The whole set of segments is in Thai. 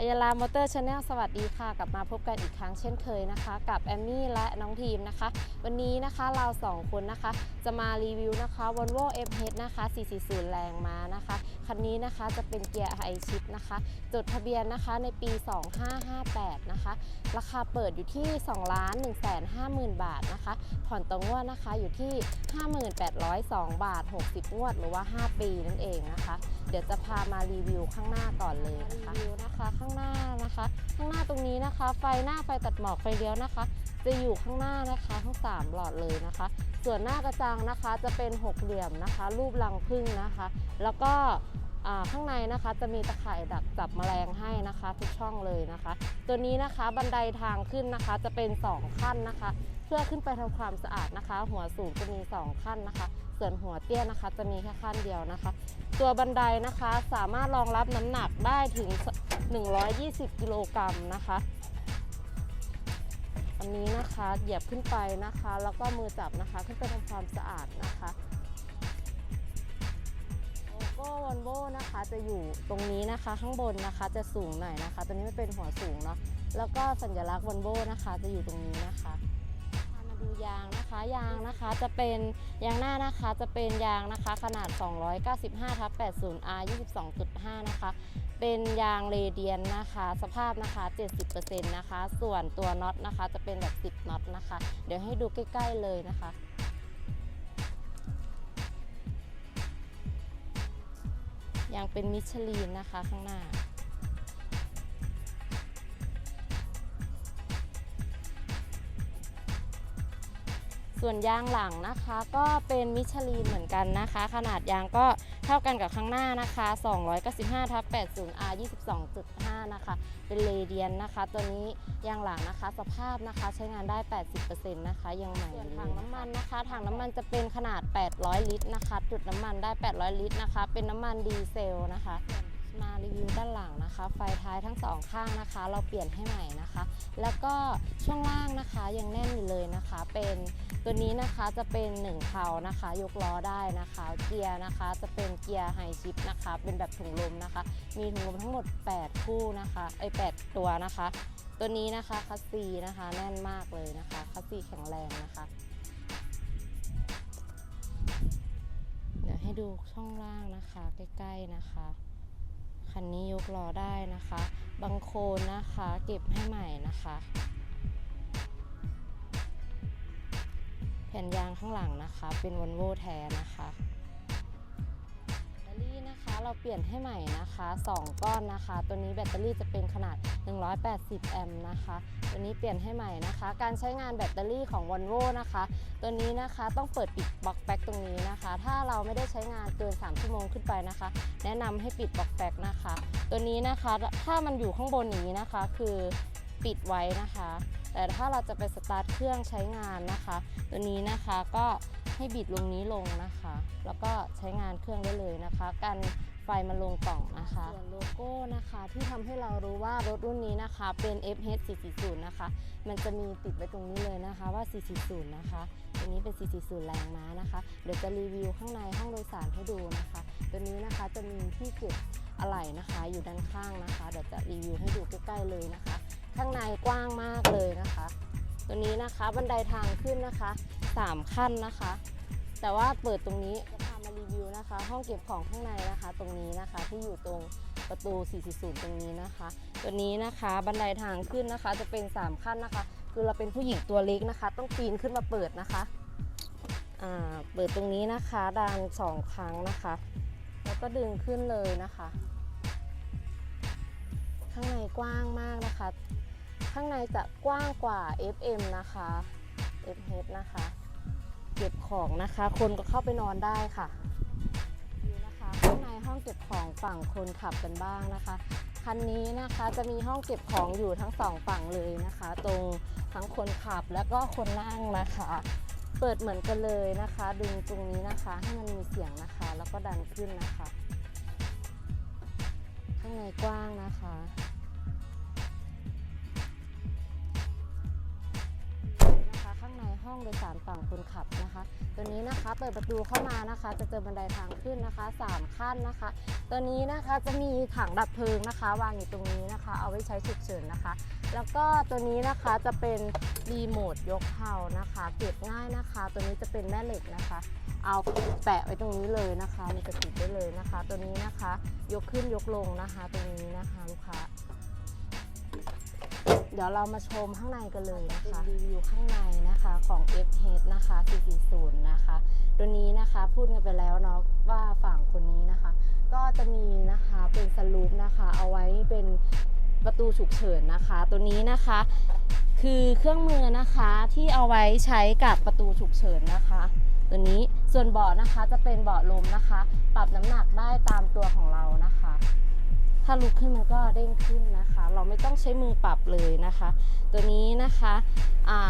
อัยาลามอเตอร์ชาแนลสวัสดีค่ะ กลับมาพบกันอีกครั้งเช่นเคยนะคะ กับแอมมี่และน้องทีมนะคะ วันนี้นะคะเราสองคนนะคะ จะมารีวิวนะคะ Volvo FH นะคะ 440 แรงมานะคะ คันนี้นะคะจะเป็นเกียร์ไอชิปนะคะ จดทะเบียนนะคะในปี 2558 นะคะ ราคาเปิดอยู่ที่ 2 ล้าน 1 5 0 0 0 0 บาทนะคะ ผ่อนต่องวดนะคะอยู่ที่ 5802 บาท 60 งวด หรือว่า 5 ปีนั่นเองนะคะ เดี๋ยวจะพามารีวิวข้างหน้าก่อนเลยนะคะรีวิวนะคะข้างหน้านะคะ ข้างหน้าตรงนี้นะคะ ไฟหน้าไฟตัดหมอกไฟเลี้ยวนะคะ จะอยู่ข้างหน้านะคะทั้ง 3 หลอดเลยนะคะ ส่วนหน้ากระจังนะคะจะเป็นหกเหลี่ยมนะคะ รูปรังผึ้งนะคะ แล้วก็ข้างในนะคะจะมีตะข่ายดักจับแมลงให้นะคะ ทุกช่องเลยนะคะ ตัวนี้นะคะบันไดทางขึ้นนะคะจะเป็น 2 ขั้นนะคะ เพื่อขึ้นไปทำความสะอาดนะคะ หัวสูงจะมี 2 ขั้นนะคะ ส่วนหัวเตี้ยนะคะ จะมีแค่ขั้นเดียวนะคะ ตัวบันไดนะคะสามารถรองรับน้ำหนักได้ถึง 120 กิโลกรัมนะคะ อันนี้นะคะเหยียบขึ้นไปนะคะ แล้วก็มือจับนะคะ ขึ้นไปทำความสะอาดนะคะโลโก้วอลโวนะคะจะอยู่ตรงนี้นะคะ ข้างบนนะคะจะสูงหน่อยนะคะ ตัวนี้ไม่เป็นหัวสูงเนาะแล้วก็สัญลักษณ์วอลโวนะคะ จะอยู่ตรงนี้นะคะ ดูยางนะคะยางนะคะจะเป็นยางหน้านะคะจะเป็นยางนะคะขนาด 295ทับ80 R 22.5 นะคะ เป็นยางเรเดียนนะคะ สภาพนะคะ 70%นะคะ ส่วนตัวน็อตนะคะจะเป็นแบบ 10น็อตนะคะ เดี๋ยวให้ดูใกล้ ๆ เลยนะคะยางเป็นมิชลินนะคะข้างหน้า ส่วนยางหลังนะคะก็เป็นมิชลินเหมือนกันนะคะ ขนาดยางก็เท่ากันกับข้างหน้านะคะ 295ทับ80 R 22.5 นะคะ เป็นเลเดียนนะคะ ตัวนี้ยางหลังนะคะ สภาพนะคะใช้งานได้ 80%นะคะยังใหม่ส่วนถังน้ำมันนะคะ ถังน้ำมันจะเป็นขนาด 800 ลิตรนะคะ จุดน้ำมันได้ 800 ลิตรนะคะ เป็นน้ำมันดีเซลนะคะ มารีวิวด้านหลังนะคะ ไฟท้ายทั้งสองข้างนะคะ เราเปลี่ยนให้ใหม่นะคะ แล้วก็ช่วงล่างนะคะยังแน่นอยู่เลยนะคะ เป็นตัวนี้นะคะจะเป็น1เพานะคะ ยกล้อได้นะคะ เกียร์นะคะจะเป็นเกียร์ไฮชิปนะคะ เป็นแบบถุงลมนะคะ มีถุงลมทั้งหมด 8 คู่นะคะไอย8ตัวนะคะ ตัวนี้นะคะคัสซีนะคะแน่นมากเลยนะคะคัสซีแข็งแรงนะคะเดี๋ยวให้ดูช่องล่างนะคะใกล้ๆนะคะ คันนี้ยกล้อได้นะคะบางโคนนะคะเก็บให้ใหม่นะคะ แผ่นยางข้างหลังนะคะ เป็นวอลโวแท้นะคะ เราเปลี่ยนให้ใหม่นะคะ 2 ก้อนนะคะ ตัวนี้แบตเตอรี่จะเป็นขนาด 180 แอมป์นะคะ ตัวนี้เปลี่ยนให้ใหม่นะคะ การใช้งานแบตเตอรี่ของ v o l v o นะคะ ตัวนี้นะคะต้องเปิดปิดบล็อกแบ็กตรงนี้นะคะ ถ้าเราไม่ได้ใช้งานเกิน 3 ชั่วโมงขึ้นไปนะคะ แนะนำให้ปิดบล็อกแบ็กนะคะ ตัวนี้นะคะถ้ามันอยู่ข้างบนอย่างนี้นะคะ คือปิดไว้นะคะ แต่ถ้าเราจะไปสตาร์ทเครื่องใช้งานนะคะ ตัวนี้นะคะก็ ให้บิดลงนี้ลงนะคะ แล้วก็ใช้งานเครื่องได้เลยนะคะ กันไฟมาลงกล่องนะคะ ส่วนโลโก้นะคะที่ทำให้เรารู้ว่ารถรุ่นนี้นะคะ เป็น FH 440 นะคะ มันจะมีติดไว้ตรงนี้เลยนะคะว่า 440 นะคะตัวนี้เป็น 440 แรงม้านะคะ เดี๋ยวจะรีวิวข้างในห้องโดยสารให้ดูนะคะ ตัวนี้นะคะจะมีที่เก็บอะไหล่นะคะ อยู่ด้านข้างนะคะ เดี๋ยวจะรีวิวให้ดูใกล้ๆเลยนะคะ ข้างในกว้างมากเลยนะคะ ตัวนี้นะคะบันไดทางขึ้นนะคะ 3 ขั้นนะคะ แต่ว่าเปิดตรงนี้จะพามารีวิวนะคะ ห้องเก็บของข้างในนะคะ ตรงนี้นะคะที่อยู่ตรงประตู 440 ตรงนี้นะคะ ตัวนี้นะคะบันไดทางขึ้นนะคะ จะเป็น 3 ขั้นนะคะ คือเราเป็นผู้หญิงตัวเล็กนะคะ ต้องปีนขึ้นมาเปิดนะคะเปิดตรงนี้นะคะดันสองครั้งนะคะ แล้วก็ดึงขึ้นเลยนะคะ ข้างในกว้างมากนะคะ ข้างในจะกว้างกว่า FM นะคะ FH นะคะ เก็บของนะคะ คนก็เข้าไปนอนได้ค่ะดูนะคะข้างในห้องเก็บของฝั่งคนขับกันบ้างนะคะ คันนี้นะคะจะมีห้องเก็บของอยู่ทั้งสองฝั่งเลยนะคะ ตรงทั้งคนขับแล้วก็คนนั่งนะคะ เปิดเหมือนกันเลยนะคะ ดึงตรงนี้นะคะให้มันมีเสียงนะคะ แล้วก็ดันขึ้นนะคะ ข้างในกว้างนะคะ ห้องโดยสารฝั่งคนขับนะคะ ตัวนี้นะคะเปิดประตูเข้ามานะคะ จะเจอบันไดทางขึ้นนะคะสามขั้นนะคะ ตัวนี้นะคะจะมีถังดับเพลิงนะคะ วางอยู่ตรงนี้นะคะ เอาไว้ใช้ฉุกเฉินนะคะ แล้วก็ตัวนี้นะคะจะเป็นรีโมทยกเพานะคะ เก็บง่ายนะคะ ตัวนี้จะเป็นแม่เหล็กนะคะ เอาแปะไว้ตรงนี้เลยนะคะมันจะติดได้เลยนะคะ ตัวนี้นะคะยกขึ้นยกลงนะคะ ตรงนี้นะคะลูกค้า เดี๋ยวเรามาชมข้างในกันเลยนะคะรีวิวข้างในนะคะของ f h นะคะ 440 นะคะ ตัวนี้นะคะพูดกันไปแล้วเนาะว่าฝั่งคนนี้นะคะ ก็จะมีนะคะเป็นสลูปนะคะ เอาไว้เป็นประตูฉุกเฉินนะคะ ตัวนี้นะคะ คือเครื่องมือนะคะที่เอาไว้ใช้กับประตูฉุกเฉินนะคะ ตัวนี้ส่วนเบาะนะคะจะเป็นเบาะลมนะคะ ปรับน้ำหนักได้ตามตัวของเรานะคะ ถ้าลุกขึ้นมันก็เด้งขึ้นนะคะ เราไม่ต้องใช้มือปรับเลยนะคะ ตัวนี้นะคะอ่า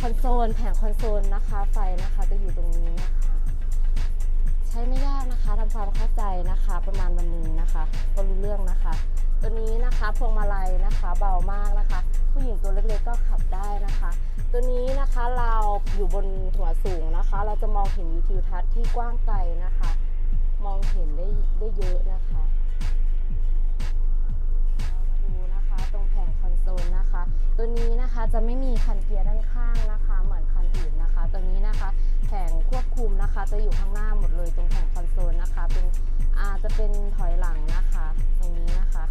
คอนโซลแผงคอนโซลนะคะไฟนะคะจะอยู่ตรงนี้นะคะ ใช้ไม่ยากนะคะทำความเข้าใจนะคะ ประมาณวันนึงนะคะก็รู้เรื่องนะคะ ตัวนี้นะคะพวงมาลัยนะคะเบามากนะคะ ผู้หญิงตัวเล็กๆก็ขับได้นะคะ ตัวนี้นะคะเราอยู่บนหัวสูงนะคะ เราจะมองเห็นวิวทิวทัศน์ที่กว้างไกลนะคะ มองเห็นได้ได้เยอะนะคะ นนะคะ ตัวนี้นะคะจะไม่มีคันเกียร์ด้านข้างนะคะ เหมือนคันอื่นนะคะ ตัวนี้นะคะแผงควบคุมนะคะ จะอยู่ข้างหน้าหมดเลยตรงแผงคอนโซลนะคะ เป็นอาจะเป็นถอยหลังนะคะ ตรงนี้นะคะ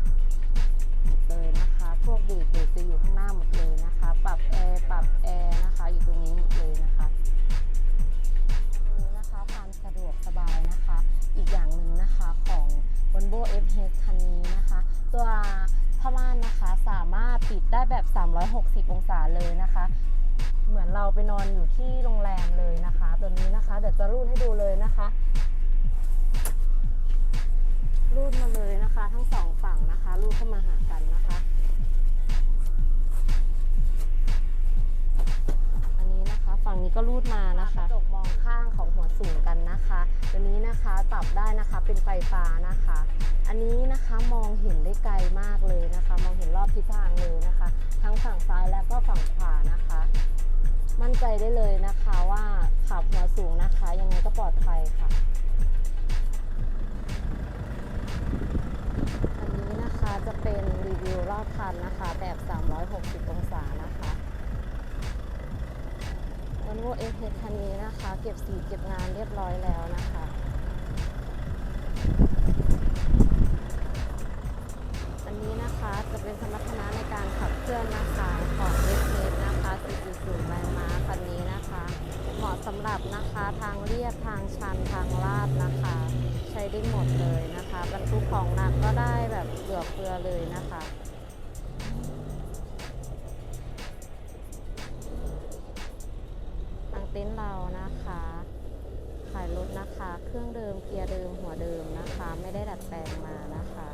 ม่านนะคะ สามารถปิดได้แบบ 360 องศาเลยนะคะ เหมือนเราไปนอนอยู่ที่โรงแรมเลยนะคะตัวนี้นะคะ เดี๋ยวจะรูดให้ดูเลยนะคะ รูดมาเลยนะคะ ทั้งสองฝั่งนะคะ รูดเข้ามาหากันนะคะ อันนี้นะคะ ฝั่งนี้ก็รูดมานะคะ นะคะ ตัวนี้นะคะปรับได้นะคะเป็นไฟฟ้านะคะ อันนี้นะคะมองเห็นได้ไกลมากเลยนะคะ มองเห็นรอบทิศทางเลยนะคะ ทั้งฝั่งซ้ายและก็ฝั่งขวานะคะ มั่นใจได้เลยนะคะว่าขับหัวสูงนะคะ ยังไงก็ปลอดภัยค่ะอันนี้นะคะจะเป็นรีวิวรอบคันนะคะแบบ 360 องศานะคะ วันโวเอเคันนี้นะคะ เก็บสีเก็บงานเรียบร้อยแล้วนะคะอันนี้นะคะจะเป็นสมรรถนะในการขับเคลื่อนนะคะของเอฟเนะคะ440แรงม้าคันนี้นะคะ เหมาะสำหรับนะคะทางเรียบทางชันทางลาดนะคะ ใช้ได้หมดเลยนะคะบรรทุกของหนักก็ได้แบบเหลือเฟือเลยนะคะ เต็นท์เรานะคะขายรถนะคะ เครื่องเดิมเกียร์เดิมหัวเดิมนะคะ ไม่ได้ดัดแปลงมานะคะ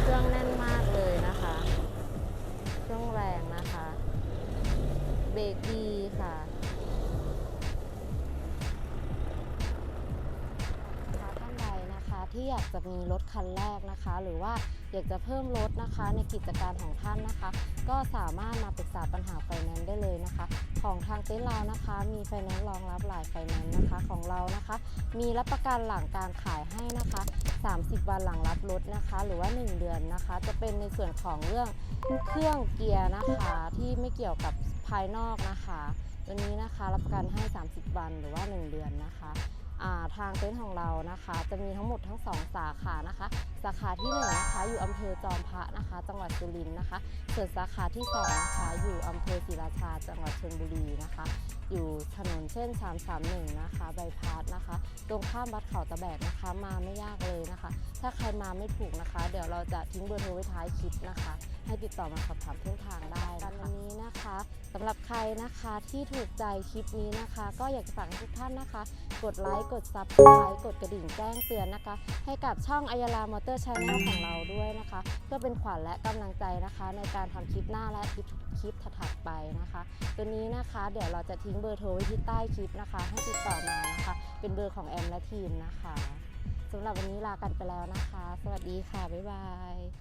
เครื่องแน่นมากเลยนะคะ เครื่องแรงนะคะ เบรกดีค่ะลูกค้าท่านใดนะคะที่อยากจะมีรถคันแรกนะคะ หรือว่า อยากจะเพิ่มรถนะคะในกิจการของท่านนะคะ ก็สามารถมาปรึกษาปัญหาไฟแนนซ์ได้เลยนะคะ ของทางเต็นท์เรานะคะ มีไฟแนนซ์รองรับหลายไฟแนนซ์นะคะของเรานะคะ มีรับประกันหลังการขายให้นะคะ 30 วันหลังรับรถนะคะ หรือว่า 1 เดือนนะคะ จะเป็นในส่วนของเรื่องเครื่องเกียร์นะคะที่ไม่เกี่ยวกับภายนอกนะคะ ตัวนี้นะคะรับประกันให้ 30 วันหรือว่า 1 เดือนนะคะ ทางเต็นท์ของเรานะคะ จะมีทั้งหมดทั้ง 2 สาขานะคะ สาขาที่1นะคะอยู่อำเภอจอมพระนะคะ จังหวัดสุรินทร์นะคะส่วนสาขาที่2นะคะอยู่อำเภอศรีราชาจังหวัดชลบุรีนะคะ อยู่ถนนเส้น331 นะคะใบายพาสนะคะ ตรงข้ามวัดเขาตะแบกนะคะ มาไม่ยากเลยนะคะ ถ้าใครมาไม่ถูกนะคะ เดี๋ยวเราจะทิ้งเบอร์โทรไว้ท้ายคลิปนะคะ ให้ติดต่อมาสอบถามเส้นทางได้นะคะวันนี้นะคะสำหรับใครนะคะที่ถูกใจคลิปนี้นะคะ ก็อยากจะฝากทุกท่านนะคะ กดไลค์กดซับสไครต์กดกระดิ่งแจ้งเตือนนะคะ ให้กับช่องอายาลามอเตอร์ชาแนลของเราด้วยนะคะ เพื่อเป็นขวัญและกำลังใจนะคะ ในการทำคลิปหน้าและคลิปคลิปถัดไปนะคะ ตัวนี้นะคะเดี๋ยวเราจะทิ้งเบอร์โทรไว้ที่ใต้คลิปนะคะ ให้ติดต่อมานะคะ เป็นเบอร์ของแอมและทีมนะคะสำหรับวันนี้ลากันไปแล้วนะคะ สวัสดีค่ะ บ๊ายบาย